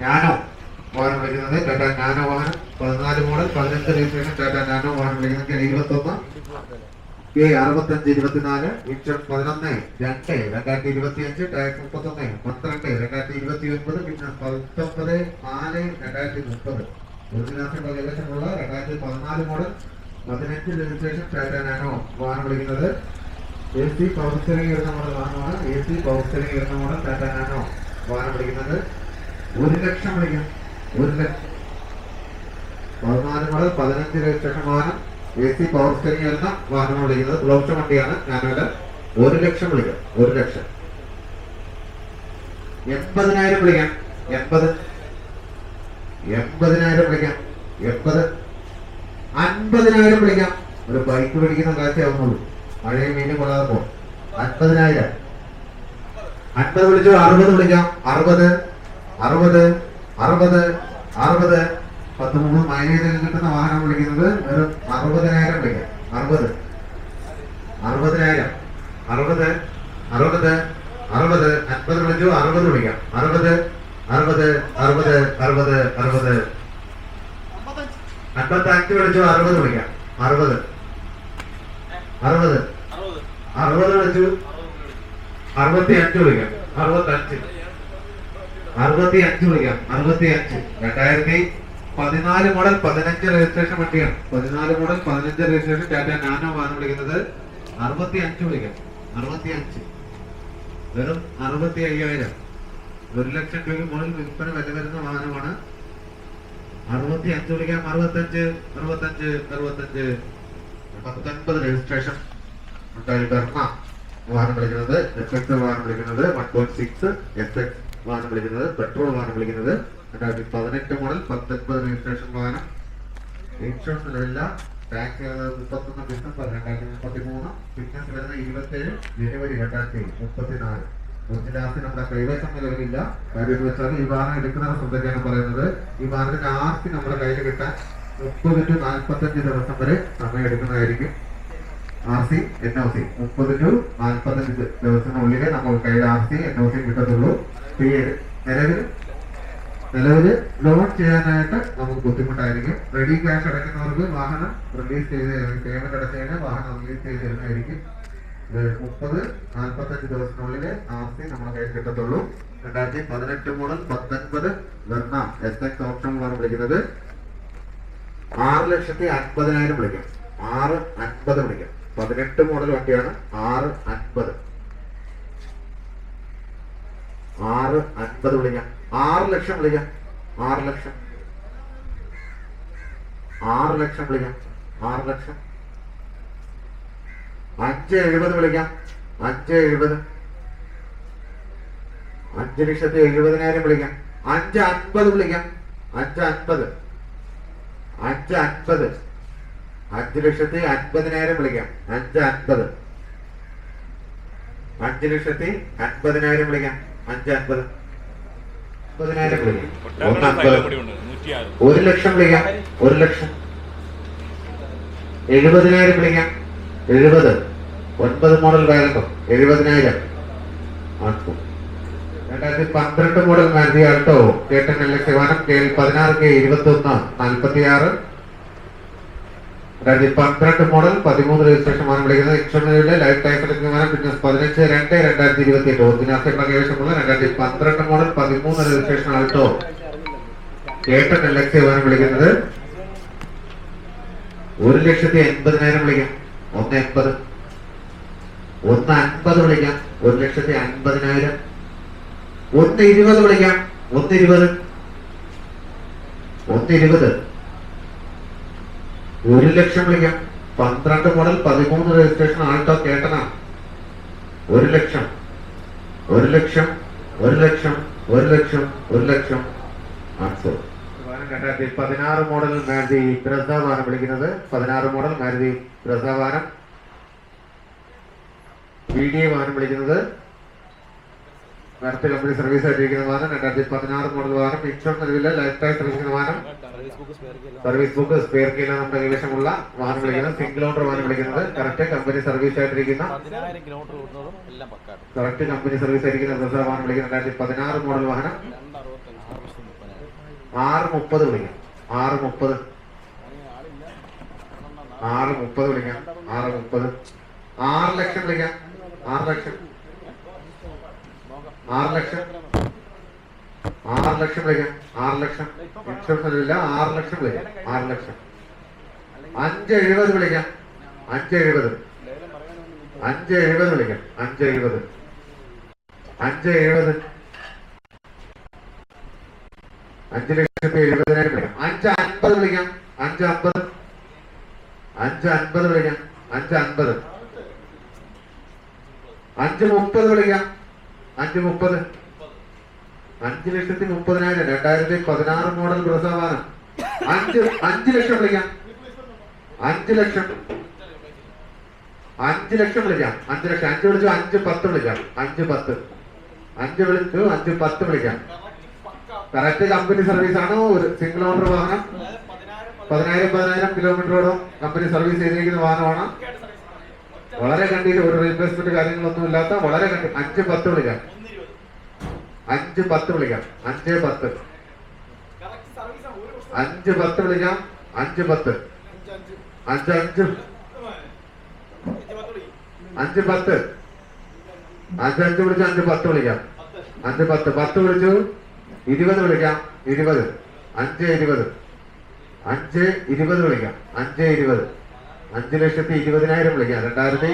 Nano വാഹനം വിളിക്കുന്നത് Tata Nano വാഹനം. പതിനാല് മോഡൽ പതിനെട്ട് രജിസ്ട്രേഷൻ ടാറ്റ നാനോ വാഹനം വിളിക്കുന്നത് ഇരുപത്തൊന്ന്. കെ അറുപത്തഞ്ച് ഇരുപത്തിനാല് ഇൻഷുറൻസ് പതിനൊന്ന് രണ്ട് രണ്ടായിരത്തി ഇരുപത്തി അഞ്ച് ടാക്സ് മുപ്പത്തൊന്ന് പന്ത്രണ്ട് രണ്ടായിരത്തി ഇരുപത്തി ഒൻപത് പിന്നെ പത്തൊമ്പത് നാല് രണ്ടായിരത്തി മുപ്പത്. ഒറിജിനാസിന്റെ കൈവശമുള്ള രണ്ടായിരത്തി പതിനാല് മോഡൽ പതിനഞ്ച് രജിസ്ട്രേഷൻ ടാറ്റ നാനോ വാഹനം വിളിക്കുന്നത്. എ സി പവർ സ്റ്റിയറിംഗ് വരുന്ന മോഡൽ വാഹനമാണ്. A C power steering model Tata Nano വാഹനം വിളിക്കുന്നത്. ഒരു ലക്ഷം വിളിക്കാം. ഒരു ലക്ഷം. പതിനാല് മുതൽ പതിനഞ്ച് ലക്ഷമാനം എ സി പവർ സ്റ്റിയറിംഗ് വരുന്ന വാഹനം വിളിക്കുന്നത്. ബ്ലോക്ക് വണ്ടിയാണ്. ഞാനവിടെ ഒരു ലക്ഷം വിളിക്കാം. ഒരു ലക്ഷം. എൺപതിനായിരം വിളിക്കാം. എൺപത്. എൺപതിനായിരം വിളിക്കാം. എൺപത്. അൻപതിനായിരം വിളിക്കാം. ഒരു ബൈക്ക് പിടിക്കുന്ന കാഴ്ചയാവുന്നുള്ളൂ മഴയും മീനും കൊള്ളാതെ പോകും. അൻപതിനായിരം. അൻപത് വിളിച്ചു അറുപത് വിളിക്കാം. അറുപത്. അറുപത് അറുപത് അറുപത്. പത്ത് മൂന്ന് മൈലേജിൽ കിട്ടുന്ന വാഹനം വിളിക്കുന്നത് ഒരു അറുപതിനായിരം വിളിക്കാം. അറുപത്. അറുപതിനായിരം. അറുപത് അറുപത് അറുപത്. അൻപത് വിളിച്ചു അറുപത് വിളിക്കാം. അറുപത് അറുപത് അറുപത് അറുപത് അറുപത്. അൻപത്തി അഞ്ച് വിളിച്ചു അറുപത് വിളിക്കാം. അറുപത്. അറുപത്. അറുപത് വിളിച്ചു. അറുപത്തി അഞ്ച് വിളിക്കാം. അറുപത്തി അഞ്ച് അറുപത്തി അഞ്ച് വിളിക്കാം. അറുപത്തി അഞ്ച് രണ്ടായിരത്തി പതിനാല് മോഡൽ പതിനഞ്ച് രജിസ്ട്രേഷൻ വണ്ടിയാണ്. പതിനാല് മോഡൽ പതിനഞ്ച് രജിസ്ട്രേഷൻ ടാറ്റ നാനോ വാഹനം വിളിക്കുന്നത്. അറുപത്തി അഞ്ച് വിളിക്കാം. അറുപത്തി അഞ്ച് വെറും അറുപത്തി അയ്യായിരം ഒരു ലക്ഷം രൂപയ്ക്ക് മുകളിൽ വിൽപ്പന വില വരുന്ന വാഹനമാണ്. അറുപത്തി അഞ്ച് വിളിക്കാം. അറുപത്തഞ്ച് അറുപത്തഞ്ച് അറുപത്തഞ്ച് പത്തൊൻപത് രജിസ്ട്രേഷൻ ഉണ്ടായി. ബർമ്മ വാഹനം വിളിക്കുന്നത്. എഫ് എക്സ് വാഹനം വിളിക്കുന്നത്. One point six F X വാഹനം വിളിക്കുന്നത് പെട്രോൾ വാഹനം വിളിക്കുന്നത്. രണ്ടായിരത്തി പതിനെട്ട് മോഡൽ പത്തൊൻപത് രജിസ്ട്രേഷൻ വാഹനം. ഇൻഷുറൻസ് നിലവില്ല ടാക്സ് മുപ്പത്തൊന്ന് ഡിസംബർ രണ്ടായിരത്തി മുപ്പത്തി മൂന്ന് ഫിറ്റ്നസ് വരുന്ന ഇരുപത്തേഴ് ജനുവരി രണ്ടായിരത്തി മുപ്പത്തിനാല്. ലാസ്റ്റ് നമ്മുടെ കൈവശം നിലവിലില്ല. കാര്യം വെച്ചാൽ ഈ വാഹനം എടുക്കുന്നവർ ശ്രദ്ധിക്കാനും പറയുന്നത്. ഈ വാഹനത്തിന്റെ ആർസി നമ്മുടെ കയ്യിൽ കിട്ടാൻ മുപ്പത് ടു നാൽപ്പത്തഞ്ച് ദിവസം വരെ സമയം എടുക്കുന്നതായിരിക്കും. R C N O C മുപ്പത് ടു നാൽപ്പത്തഞ്ച് ദിവസത്തിനുള്ളിലേ നമുക്ക് കയ്യിൽ R C N O C കിട്ടത്തുള്ളൂ. ഈ നിലവിൽ നിലവിൽ ലോൺ ചെയ്യാനായിട്ട് നമുക്ക് ബുദ്ധിമുട്ടായിരിക്കും. റെഡി ക്യാഷ് അടയ്ക്കുന്നവർക്ക് വാഹനം റിലീസ് ചെയ്ത് പേയ്മെന്റ് അടച്ചു കഴിഞ്ഞാൽ വാഹനം റിലീസ് ചെയ്ത് തരുന്നതായിരിക്കും. മുപ്പത് നാൽപ്പത്തഞ്ച് ദിവസത്തിനുള്ളിൽ ആർ സി നമ്മുടെ കയ്യിൽ കിട്ടത്തുള്ളൂ. രണ്ടായിരത്തി പതിനെട്ട് മുതൽ പത്തൊൻപത് വെർണ എസ് എക്സ് ഓപ്ഷനുകളാണ് വിളിക്കുന്നത്. ആറ് ലക്ഷത്തി അൻപതിനായിരം വിളിക്കാം. ആറ് അൻപത് വിളിക്കാം. പതിനെട്ട് മോഡൽ വണ്ടിയാണ് ആറ് അൻപത്. ആറ് അൻപത് വിളിക്കാം. ആറ് ലക്ഷം വിളിക്കാം. ആറ് ലക്ഷം. ആറ് ലക്ഷം വിളിക്കാം. ആറ് ലക്ഷം. അഞ്ച് എഴുപത് വിളിക്കാം. അഞ്ച് എഴുപത്. അഞ്ച് ലക്ഷത്തി എഴുപതിനായിരം വിളിക്കാം. അഞ്ച് അൻപത് വിളിക്കാം. അഞ്ച് അൻപത്. അഞ്ച് അൻപത്. അഞ്ച് ലക്ഷത്തി അൻപതിനായിരം വിളിക്കാം. അഞ്ച് അൻപത്. അഞ്ച് ലക്ഷത്തി അൻപതിനായിരം വിളിക്കാം. അഞ്ച് പതിനായിരം അൻപതിനായിരം വിളിക്കാം ഒന്ന് ഒരു ലക്ഷം വിളിക്കാം. ഒരു ലക്ഷം. എഴുപതിനായിരം വിളിക്കാം. എഴുപത്. ഒൻപത് മോഡൽ വേഗം എഴുപതിനായിരം. ആൾക്കും രണ്ടായിരത്തി പന്ത്രണ്ട് model Maruti Alto. കേട്ടൻ L X വാനം കെ എൽ പതിനാറ് കെ ഇരുപത്തി ഒന്ന് നാൽപ്പത്തി ആറ് രണ്ടായിരത്തി പന്ത്രണ്ട് മോഡൽ പതിമൂന്ന് രജിസ്ട്രേഷൻ വാഹനം വിളിക്കുന്നത് ഇൻഷുറൻസിലെ ലൈഫ് ടൈം സർട്ടിഫിക്കറ്റ് പിന്നെ പതിനഞ്ച് രണ്ട് രണ്ടായിരത്തി ഇരുപത്തി എട്ട് ഒറിജിനാസിന്റെ കൈവശമുള്ള രണ്ടായിരത്തി പന്ത്രണ്ട് മോഡൽ പതിമൂന്ന് registration Alto K ten L X വിളിക്കുന്നത് ഒരു ലക്ഷത്തി എൺപതിനായിരം വിളിക്കാം. ഒന്ന് എൺപത്. ഒന്ന് അൻപത് വിളിക്കാം. ഒരു ലക്ഷത്തി അൻപതിനായിരം. ഒന്ന് ഇരുപത് വിളിക്കാം. ഒന്ന് ഇരുപത്. ഒന്ന് ഇരുപത്. ഒരു ലക്ഷം വിളിക്കാം. പന്ത്രണ്ട് മുതൽ പതിമൂന്ന് രജിസ്ട്രേഷൻ ആൾട്ടോ കേട്ടനാണ് ഒരു ലക്ഷം. ഒരു ലക്ഷം ഒരു ലക്ഷം ഒരു ലക്ഷം ഒരു ലക്ഷം. ആൺസോ രണ്ടായിരത്തി പതിനാറ് മോഡൽ മാരുതി ബ്രസാവാനം വിളിക്കുന്നത്. പതിനാറ് മോഡൽ മാരുതി ബ്രസാവാനം വി ഡി എ വാഹനം വിളിക്കുന്നത് നേരത്തെ കമ്പനി സർവീസ് ആയിട്ടിരിക്കുന്ന വാഹനം രണ്ടായിരത്തി പതിനാറ് മോഡൽ വാഹനം ഇൻഷുറൻസ് നിലവിലെ ലൈഫ് ടൈം സർവീസിന് വാഹനം സർവീസ് ബുക്ക് സ്പെയർ കീല നമ്മുടെ കൈവശമുള്ള വാഹനം വിളിക്കുന്നത്. സിംഗിൾ ഓണർ വാഹനം വിളിക്കുന്നത്. കറക്റ്റ് കമ്പനി സർവീസ് ആയിട്ടിരിക്കുന്ന കറക്റ്റ് കമ്പനി സർവീസ് ആയിരിക്കുന്ന ബ്രസാ വാഹനം വിളിക്കുന്നത് രണ്ടായിരത്തി പതിനാറ് മോഡൽ വാഹനം. ആറ് മുപ്പത് വിളിക്കാം. ആറ് മുപ്പത്. ആറ് മുപ്പത് വിളിക്കാം. ആറ് മുപ്പത്. ആറ് ലക്ഷം വിളിക്കാം. ആറ് ലക്ഷം. ആറ് ലക്ഷം. ആറ് ലക്ഷം വരും ആറ് ലക്ഷം. ഇൻഷുറൻസ് ആറ് ലക്ഷം വരും ആറ് ലക്ഷം. അഞ്ച് എഴുപത് വിളിക്കാം. അഞ്ച് എഴുപത്. അഞ്ച് എഴുപത് വിളിക്കാം. അഞ്ച് എഴുപത്. അഞ്ച് എഴുപത്. അഞ്ച് ലക്ഷത്തി എഴുപതിനായിരം വിളിക്കാം അഞ്ച് അൻപത് വിളിക്കാം. അഞ്ച് അമ്പത് അഞ്ച് അൻപത് വിളിക്കാം. അഞ്ച് അൻപത്. അഞ്ച് മുപ്പത് വിളിക്കാം. അഞ്ച് മുപ്പത്. അഞ്ച് ലക്ഷത്തി മുപ്പതിനായിരം രണ്ടായിരത്തി പതിനാറ് മോഡൽ പ്രസവാനം അഞ്ച് അഞ്ച് ലക്ഷം വിളിക്കാം. അഞ്ച് ലക്ഷം. അഞ്ച് ലക്ഷം വിളിക്കാം. അഞ്ച് ലക്ഷം. അഞ്ച് വിളിച്ചു? അഞ്ച് പത്ത് വിളിക്കാം. അഞ്ച് പത്ത്. അഞ്ച് വിളിച്ചു? അഞ്ച് പത്ത് വിളിക്കാം. കറക്റ്റ് കമ്പനി സർവീസ് ആണ്? ഒരു സിംഗിൾ ഓണർ വാഹനം? പതിനായിരം പതിനായിരം കിലോമീറ്ററോളം കമ്പനി സർവീസ് ചെയ്തിരിക്കുന്ന വാഹനമാണ്? വളരെ കണ്ടിട്ട് ഒരു റീപ്ലേസ്മെന്റ് കാര്യങ്ങളൊന്നും ഇല്ലാത്ത വളരെ കണ്ടി അഞ്ച് പത്ത് വിളിക്കാം. അഞ്ച് പത്ത് വിളിക്കാം. അഞ്ച് പത്ത്. അഞ്ച് പത്ത് വിളിക്കാം. അഞ്ച് പത്ത്. അഞ്ച് അഞ്ച്. അഞ്ച് പത്ത്. അഞ്ച് അഞ്ച് വിളിച്ച് അഞ്ച് പത്ത് വിളിക്കാം. അഞ്ച് പത്ത്. പത്ത് വിളിച്ചു. ഇരുപത് വിളിക്കാം. ഇരുപത്. അഞ്ച് ഇരുപത്. അഞ്ച് ഇരുപത് വിളിക്കാം. അഞ്ച് ഇരുപത്. അഞ്ച് ലക്ഷത്തി ഇരുപതിനായിരം വിളിക്കാം. രണ്ടായിരത്തി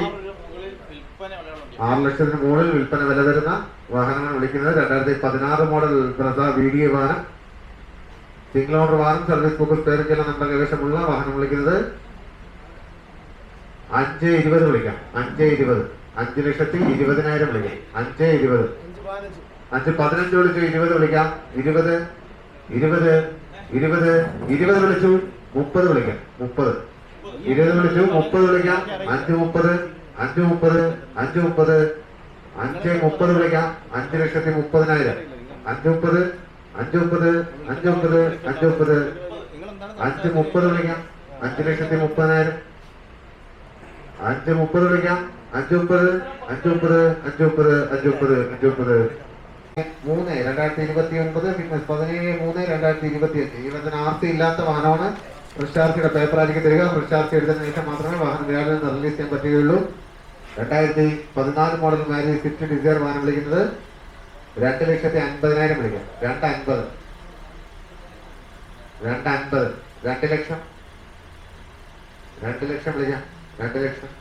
ആറ് ലക്ഷത്തിന് മുകളിൽ വിൽപ്പന വില വരുന്ന വാഹനങ്ങൾ വിളിക്കുന്നത്. രണ്ടായിരത്തി പതിനാറ് മോഡൽ പ്രസ വീഡിയോ വാഹനം. സിംഗിൾ ഓണർ വാഹനം സർവീസ് ബുക്ക് പേരും ചില നമ്മുടെ കൈവശമുള്ള വാഹനം വിളിക്കുന്നത്. അഞ്ച് ഇരുപത് വിളിക്കാം. അഞ്ച് ഇരുപത്. അഞ്ച് ലക്ഷത്തി ഇരുപതിനായിരം വിളിക്കാം. അഞ്ച് ഇരുപത്. അഞ്ച് പതിനഞ്ച് വിളിച്ചു ഇരുപത് വിളിക്കാം. ഇരുപത് ഇരുപത് ഇരുപത് ഇരുപത് വിളിച്ചു മുപ്പത് വിളിക്കാം. മുപ്പത്. ഇരുപത് വിളിച്ചു മുപ്പത് വിളിക്കാം അഞ്ച് മുപ്പത് അഞ്ച് മുപ്പത് അഞ്ച് മുപ്പത് അഞ്ച് മുപ്പത് വിളിക്കാം അഞ്ച് ലക്ഷത്തി മുപ്പതിനായിരം അഞ്ച് മുപ്പത് അഞ്ച് മുപ്പത് അഞ്ച് മുപ്പത് അഞ്ച് മുപ്പത് അഞ്ച് മുപ്പത് വിളിക്കാം അഞ്ച് ലക്ഷത്തി മുപ്പതിനായിരം അഞ്ച് മുപ്പത് വിളിക്കാം അഞ്ച് മുപ്പത് അഞ്ച് മുപ്പത് അഞ്ച് മുപ്പത് അഞ്ച് മുപ്പത് അഞ്ച് മുപ്പത് മൂന്ന് രണ്ടായിരത്തി ഇരുപത്തി ഒൻപത് പിന്നെ പതിനേഴ് മൂന്ന് രണ്ടായിരത്തി ഇരുപത്തി അഞ്ച് ഇരുപത്തിന് ആർത്തി ഇല്ലാത്ത വാഹനമാണ് ഫ്രഷ് ആർ സിയുടെ പേപ്പർ ആയിരിക്കും തരിക. സി എടുത്തതിന് ശേഷം മാത്രമേ വാഹന വ്യാഴം റിലീസ് ചെയ്യാൻ പറ്റുകയുള്ളൂ. രണ്ടായിരത്തി പതിനാല് മോഡൽ മാരുതി സ്വിഫ്റ്റ് ഡിസയർ വാഹനം വിളിക്കുന്നത് രണ്ട് ലക്ഷത്തി അൻപതിനായിരം വിളിക്കാം. രണ്ട് അൻപത് രണ്ട് അൻപത് രണ്ട് ലക്ഷം രണ്ട് ലക്ഷം വിളിക്കാം. രണ്ട് ലക്ഷം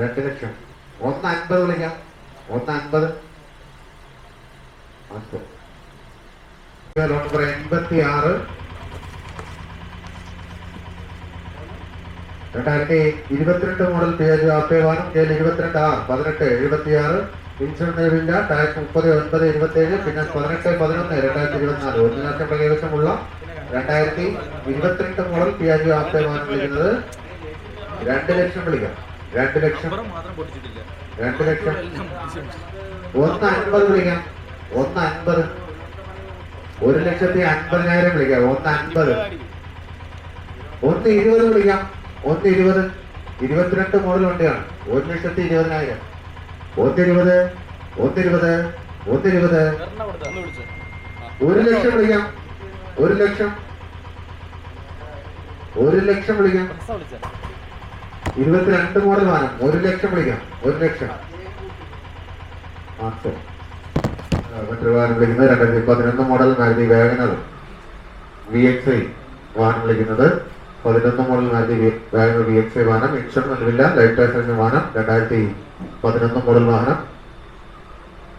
രണ്ട് ലക്ഷം ഒന്ന് അൻപത് വിളിക്കാം ഒന്ന് അൻപത് നമ്പർ എൺപത്തി ആറ് രണ്ടായിരത്തി ഇരുപത്തിരണ്ട് മോഡൽ പേജ് ആപ്പേവാനും കെ ഇരുപത്തിരണ്ട് ആർ പതിനെട്ട് എഴുപത്തി ആറ് ഇൻഷുറൻസ് ഇല്ല ടാക്സ് മുപ്പത് ഒൻപത് ഇരുപത്തേഴ് പിന്നെ പതിനെട്ട് പതിനൊന്ന് രണ്ടായിരത്തി ഇരുപത്തിനാല്. ഒന്ന് ലക്ഷം കൈവശമുള്ള രണ്ടായിരത്തി ഇരുപത്തിരണ്ട് മോഡൽ പി ആർ ആപ്പേവാനും വിളിക്കുന്നത് രണ്ട് ലക്ഷം വിളിക്കാം. രണ്ട് ലക്ഷം. രണ്ട് ലക്ഷം. ഒന്ന് അൻപത് വിളിക്കാം. ഒന്ന് അൻപത്. ഒരു ലക്ഷത്തി അൻപതിനായിരം വിളിക്കാം. ഒന്ന് അൻപത്. ഒന്ന് ഇരുപത് വിളിക്കാം. ഒന്ന് ഇരുപത്. ഇരുപത്തിരണ്ട് മോഡൽ വണ്ടിയാണ്. ഒരു ലക്ഷത്തി ഇരുപതിനായിരം. ഒന്നിരുപത് ഒന്നിരുപത് ഒന്നിരുപത് ഒരു ലക്ഷം വിളിക്കാം. ഒരു ലക്ഷം. ഒരു ലക്ഷം വിളിക്കാം. ഇരുപത്തിരണ്ട് മോഡൽ വാനം ഒരു ലക്ഷം വിളിക്കാം. ഒരു ലക്ഷം. മാസം മറ്റൊരു വാഹനം വിളിക്കുന്നത് model Maruti WagonR V X I വാഹനം വിളിക്കുന്നത്. പതിനൊന്ന് model Maruti WagonR V X I വാഹനം. ലൈഫ് ടൈസൻസ് വാഹനം. രണ്ടായിരത്തി പതിനൊന്ന് മോഡൽ വാഹനം.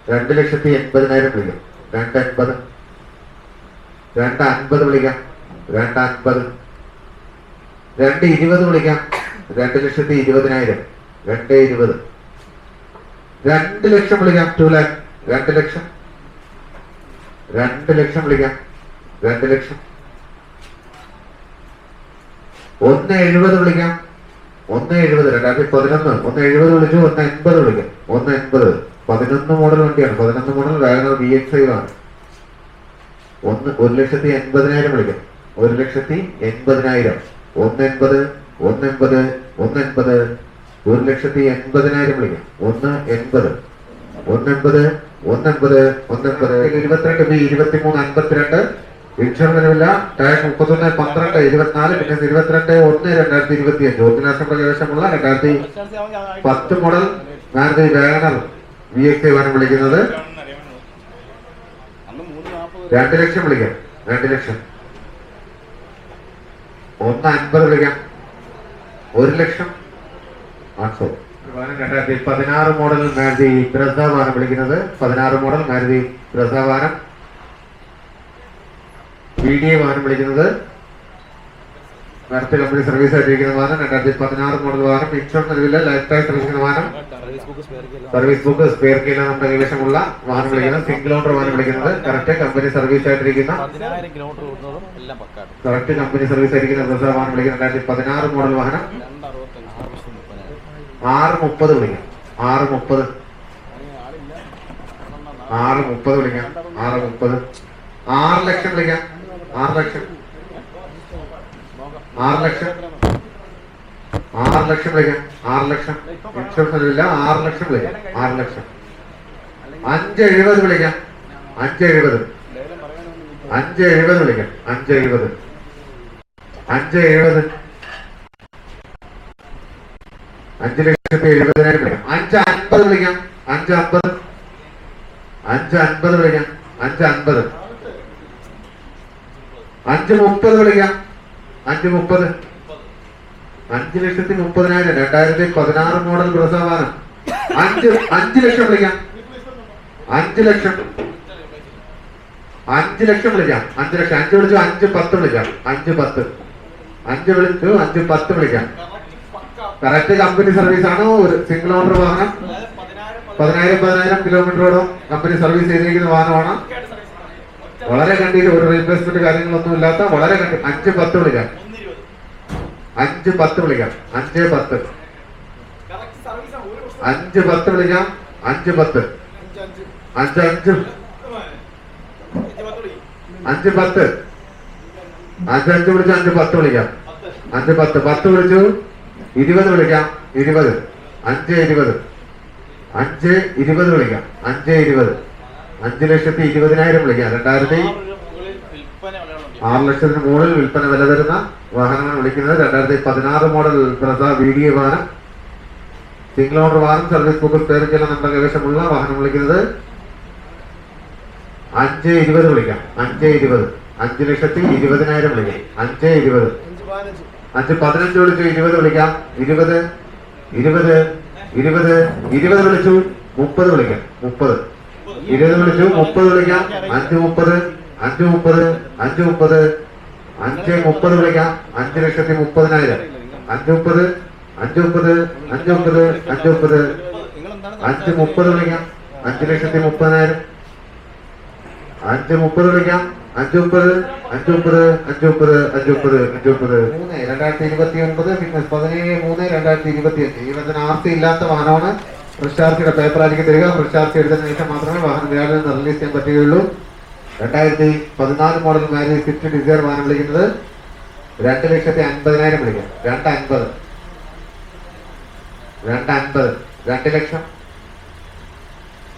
രണ്ട് ലക്ഷത്തി എൺപതിനായിരം വിളിക്കും. രണ്ട് എൺപത് രണ്ട് അൻപത് വിളിക്കാം. രണ്ട് അൻപത്. രണ്ട് ഇരുപത് വിളിക്കാം. രണ്ട് ലക്ഷത്തി ഇരുപതിനായിരം. രണ്ട് ഇരുപത്. രണ്ട് ലക്ഷം വിളിക്കാം. ടു ലാക്ക് രണ്ട് ലക്ഷം. രണ്ട് ലക്ഷം വിളിക്കാം. രണ്ട് ലക്ഷം. ഒന്ന് എഴുപത് വിളിക്കാം. ഒന്ന് എഴുപത് രണ്ടായിരത്തി പതിനൊന്ന്. ഒന്ന് എഴുപത് വിളിച്ചു ഒന്ന് എൺപത് വിളിക്കാം. ഒന്ന് എൺപത്. പതിനൊന്ന് മോഡൽ വണ്ടിയാണ്. പതിനൊന്ന് model WagonR B X I ആണ് ഒന്ന് ഒരു ലക്ഷത്തി എൺപതിനായിരം വിളിക്കാം. ഒരു ലക്ഷത്തി എൺപതിനായിരം. ഒന്ന് എൺപത് ഒന്ന് എൺപത് ഒന്ന് എൺപത്. ഒരു ലക്ഷത്തി എൺപതിനായിരം വിളിക്കാം. ഒന്ന് എൺപത്. ഒന്നെൺപത് ഒന്നൊൻപത് ഒന്നൊൻപത് ഇരുപത്തിരണ്ട് ബി ഇരുപത്തിമൂന്ന് അൻപത്തിരണ്ട്. ഇൻഷുറൻസിനുമില്ല ടാക്സ് മുപ്പത്തൊന്ന് പന്ത്രണ്ട് ഇരുപത്തിനാല് പിന്നെ ഇരുപത്തിരണ്ട് ഒന്ന് രണ്ടായിരത്തി ഇരുപത്തി അഞ്ച് ഒന്നിന് പ്രവേശമുള്ള രണ്ടായിരത്തി പത്ത് model Maruti WagonR V X ആണ് വിളിക്കുന്നത്. രണ്ട് ലക്ഷം വിളിക്കാം രണ്ട് ലക്ഷം. ഒന്ന് അൻപത് വിളിക്കാം. ഒരു ലക്ഷം. ആൺസോ രണ്ടായിരത്തി പതിനാറ് മോഡൽ മാരുതി ബ്രസാവാനം വിളിക്കുന്നത്. പതിനാറ് മോഡൽ മാരുതി ബ്രസാവാനം വി ഡി എ വാഹനം വിളിക്കുന്നത്. നേരത്തെ കമ്പനി സർവീസ് ആയിട്ടിരിക്കുന്ന വാഹനം രണ്ടായിരത്തി പതിനാറ് മോഡൽ വാഹനം. ഇൻഷുറൻസ് നിലവില്ല ലൈഫ് ടൈം സർവീസിന് വാഹനം. സർവീസ് ബുക്ക് സ്പെയർ കീല നമ്മുടെ കൈവശമുള്ള വാഹനം വിളിക്കുന്നത്. സിംഗിൾ ഓണർ വാഹനം വിളിക്കുന്നത്. കറക്റ്റ് കമ്പനി സർവീസ് ആയിട്ടിരിക്കുന്ന കിലോമീറ്റർ കറക്റ്റ് കമ്പനി സർവീസ് ആയിരിക്കുന്ന വാഹനം വിളിക്കുന്നത് രണ്ടായിരത്തി പതിനാറ് മോഡൽ വാഹനം രണ്ട് അറുപത്തഞ്ച് ആറ് ലക്ഷം മുപ്പതിനായിരം ആറ് മുപ്പത് വിളിക്കാം. ആറ് മുപ്പത് ആറ് മുപ്പത് വിളിക്കാം. ആറ് മുപ്പത് ആറ് ലക്ഷം വിളിക്കാം. ആറ് ലക്ഷം. ആറ് ലക്ഷം. ആറ് ലക്ഷം വിളിക്കാം. ആറ് ലക്ഷം. ഇൻഷുറൻസ് ഇല്ല. ആറ് ലക്ഷം വിളിക്കാം. ആറ് ലക്ഷം. അഞ്ച് എഴുപത് വിളിക്കാം. അഞ്ച് എഴുപത് അഞ്ച് എഴുപത് വിളിക്കാം. അഞ്ച് എഴുപത് അഞ്ച് എഴുപത് അഞ്ച് ലക്ഷത്തി എഴുപതിനായിരം വിളിക്കാം അഞ്ച് അൻപത് വിളിക്കാം. അഞ്ച് അമ്പത് അഞ്ച് അൻപത് വിളിക്കാം. അഞ്ച് അൻപത്. അഞ്ച് മുപ്പത് വിളിക്കാം. അഞ്ച് മുപ്പത്. അഞ്ച് ലക്ഷത്തി മുപ്പതിനായിരം. രണ്ടായിരത്തി പതിനാറ് മോഡൽ പ്രസവാനം അഞ്ച് അഞ്ച് ലക്ഷം വിളിക്കാം. അഞ്ച് ലക്ഷം. അഞ്ച് ലക്ഷം വിളിക്കാം. അഞ്ച് ലക്ഷം. അഞ്ച് വിളിച്ചു അഞ്ച് പത്ത് വിളിക്കാം. അഞ്ച് പത്ത്. അഞ്ച് വിളിച്ചു അഞ്ച് പത്ത് വിളിക്കാം. കറക്റ്റ് കമ്പനി സർവീസ് ആണ്? ഒരു സിംഗിൾ ഓണർ വാഹനം? പതിനായിരം പതിനായിരം കിലോമീറ്ററോളം കമ്പനി സർവീസ് ചെയ്തിരിക്കുന്ന വാഹനമാണ്? വളരെ കണ്ടിയിൽ ഒരു റീപ്ലേസ്മെന്റ് കാര്യങ്ങളൊന്നും ഇല്ലാത്ത വളരെ കണ്ടി അഞ്ച് പത്ത് വിളിക്കാം. അഞ്ച് പത്ത് വിളിക്കാം. അഞ്ച് പത്ത്. അഞ്ച് പത്ത് വിളിക്കാം. അഞ്ച് പത്ത്. അഞ്ച് അഞ്ച്. അഞ്ച് പത്ത്. അഞ്ച് അഞ്ച് വിളിച്ചു അഞ്ച് പത്ത് വിളിക്കാം. അഞ്ച് പത്ത്. പത്ത് വിളിച്ചു. ഇരുപത് വിളിക്കാം. ഇരുപത്. അഞ്ച് ഇരുപത്. അഞ്ച് ഇരുപത് വിളിക്കാം. അഞ്ച് ഇരുപത്. അഞ്ച് ലക്ഷത്തി ഇരുപതിനായിരം വിളിക്കാം. രണ്ടായിരത്തി ആറ് ലക്ഷത്തിന് മുകളിൽ വിൽപ്പന വില തരുന്ന വാഹനങ്ങൾ വിളിക്കുന്നത് രണ്ടായിരത്തി പതിനാറ് മോഡൽ പ്രസ വീഡിയോ വാഹനം. സിംഗിൾ ഓണർ വാഹനം സർവീസ് ബുക്ക് സ്പെയർ ചെയ്യാൻ നമ്മുടെ കൈവശമുള്ള വാഹനം വിളിക്കുന്നത് അഞ്ച് ഇരുപത് വിളിക്കാം. അഞ്ച് ഇരുപത്. അഞ്ച് ലക്ഷത്തി ഇരുപതിനായിരം വിളിക്കാം. അഞ്ച് ഇരുപത്. അഞ്ച് പതിനഞ്ച് വിളിച്ചു ഇരുപത് വിളിക്കാം. ഇരുപത് ഇരുപത് ഇരുപത് ഇരുപത് വിളിച്ചു മുപ്പത് വിളിക്കാം. മുപ്പത്. ഇരുപത് വിളിച്ചു മുപ്പത് വിളിക്കാം. അഞ്ച് മുപ്പത് അഞ്ച് മുപ്പത് അഞ്ച് മുപ്പത് അഞ്ച് മുപ്പത് വിളിക്കാം. അഞ്ച് ലക്ഷത്തി മുപ്പതിനായിരം. അഞ്ച് മുപ്പത് അഞ്ച് മുപ്പത് അഞ്ച് മുപ്പത് അഞ്ച് മുപ്പത്. അഞ്ച് മുപ്പത് വിളിക്കാം. അഞ്ച് ലക്ഷത്തി മുപ്പതിനായിരം. അഞ്ച് മുപ്പത് വിളിക്കാം. അഞ്ച് അഞ്ചൊമ്പത് അഞ്ചൊമ്പത് അഞ്ചൊമ്പത് അഞ്ചൊമ്പത്. മുപ്പത് അഞ്ച് മുപ്പത് അഞ്ച് മുപ്പത് മൂന്ന് രണ്ടായിരത്തി ഇരുപത്തി ഒൻപത് പിന്നെ പതിനേഴ് മൂന്ന് രണ്ടായിരത്തി ഇരുപത്തി അഞ്ച് ഈ ആർത്തി ഇല്ലാത്ത വാഹനമാണ്. ഫ്രഷാർസിയുടെ പേപ്പർ ആയിരിക്കും തരിക. ഫ്രഷാർസി എടുത്തതിന് ശേഷം മാത്രമേ വാഹനം വ്യാഴം റിലീസ് ചെയ്യാൻ പറ്റുകയുള്ളൂ. രണ്ടായിരത്തി പതിനാല് മോഡൽ മാരുതി സ്വിഫ്റ്റ് ഡിസയർ വാഹനം വിളിക്കുന്നത്. രണ്ട് ലക്ഷത്തി അൻപതിനായിരം വിളിക്കാം. രണ്ട് അൻപത് രണ്ട് അൻപത് രണ്ട് ലക്ഷം.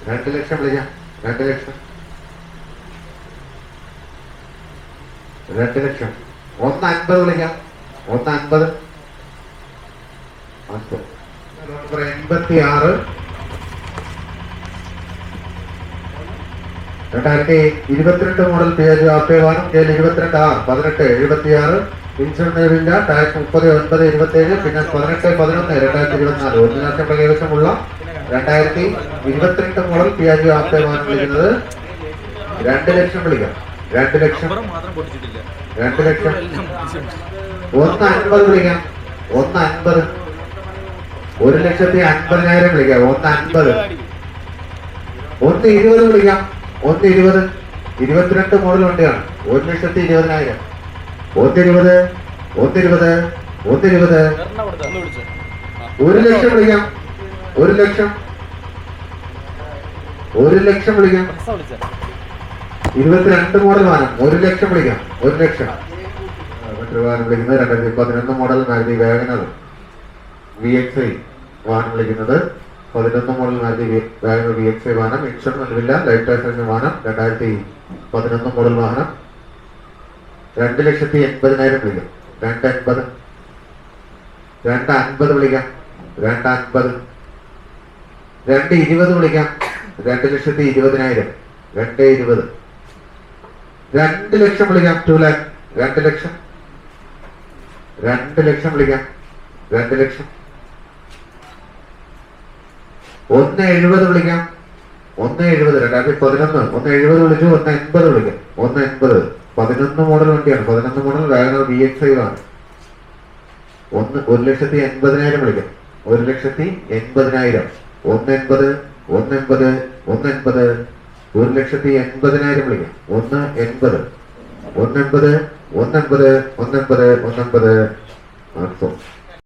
രണ്ട് ലക്ഷം വിളിക്കാം. രണ്ട് ലക്ഷം. രണ്ട് ലക്ഷം. ഒന്ന് അൻപത് വിളിക്കാം. ഒന്ന് അൻപത്. എൺപത്തി ആറ് രണ്ടായിരത്തി ഇരുപത്തിരണ്ട് മോഡൽ പി എച്ച് ആപ്പേവാനം കെ ഇരുപത്തിരണ്ട് ആറ് പതിനെട്ട് എഴുപത്തി ആറ് ഇൻഷുറൻസ് ഇല്ല ടാക്സ് മുപ്പത് ഒൻപത് ഇരുപത്തി ഏഴ് പിന്നെ പതിനെട്ട് പതിനൊന്ന് രണ്ടായിരത്തി ഇരുപത്തിനാല്. ഒരു ലക്ഷം കൈവശമുള്ള രണ്ടായിരത്തി ഇരുപത്തിരണ്ട് മോഡൽ പി എച്ച് ആപ്പേവാനം വിളിക്കുന്നത്. രണ്ട് ലക്ഷം വിളിക്കാം. രണ്ട് ലക്ഷം. രണ്ട് ലക്ഷം. ഒന്ന് അൻപത് വിളിക്കാം. ഒന്ന് അൻപത്. ഒരു ലക്ഷത്തി അൻപതിനായിരം വിളിക്കാം. ഒന്ന് അൻപത്. ഒന്ന് ഇരുപത് വിളിക്കാം. ഒന്ന് ഇരുപത്. ഇരുപത്തിരണ്ട് മോഡൽ വണ്ടിയാണ്. ഒരു ലക്ഷത്തി ഇരുപതിനായിരം. ഒന്നിരുപത് ഒന്നിരുപത് ഒന്നിരുപത് ഒരു ലക്ഷം വിളിക്കാം. ഒരു ലക്ഷം. ഒരു ലക്ഷം വിളിക്കാം? ഇരുപത്തിരണ്ട് മോഡൽ വാഹനം ഒരു ലക്ഷം വിളിക്കാം. ഒരു ലക്ഷം. മറ്റൊരു വാഹനം വിളിക്കുന്നത് രണ്ടായിരത്തി പതിനൊന്ന് model Maruti WagonR V X I വാഹനം വിളിക്കുന്നത്. പതിനൊന്ന് model Maruti WagonR V X I വാഹനം. ഇൻഷുറൻസ് നൽകില്ല ലൈഫ് ടൈസൻസ് വാഹനം. രണ്ടായിരത്തി പതിനൊന്ന് മോഡൽ വാഹനം. രണ്ട് ലക്ഷത്തി എൺപതിനായിരം വിളിക്കാം. രണ്ട് അൻപത് രണ്ട് അൻപത് വിളിക്കാം. രണ്ട് അൻപത്. രണ്ട് ഇരുപത് വിളിക്കാം. രണ്ട് ലക്ഷത്തി ഇരുപതിനായിരം. രണ്ട് ഇരുപത്. രണ്ട് ലക്ഷം വിളിക്കാം ടു ലാക്ക് രണ്ട് ലക്ഷം. രണ്ട് ലക്ഷം വിളിക്കാം. രണ്ട് ലക്ഷം. ഒന്ന് എഴുപത് വിളിക്കാം. ഒന്ന് എഴുപത്. രണ്ടായിരത്തി പതിനൊന്ന്. ഒന്ന് എഴുപത് വിളിച്ചു ഒന്ന് എൺപത് വിളിക്കാം. ഒന്ന് എൺപത്. പതിനൊന്ന് മോഡൽ വണ്ടിയാണ്. പതിനൊന്ന് മോഡൽ വാഗണർ വി എക്സ് ആണ് ഒന്ന് ഒരു ലക്ഷത്തി എൺപതിനായിരം വിളിക്കാം. ഒരു ലക്ഷത്തി എൺപതിനായിരം. ഒന്ന് എൺപത് ഒന്ന് എൺപത് ഒന്ന് എൺപത് ഒരു ലക്ഷത്തി എൺപതിനായിരം വിളിക്കാം. ഒന്ന് എൺപത്. ഒന്നെൺപത് ഒന്നെൺപത് ഒന്നെൺപത് ഒന്നെൺപത് എൺപത്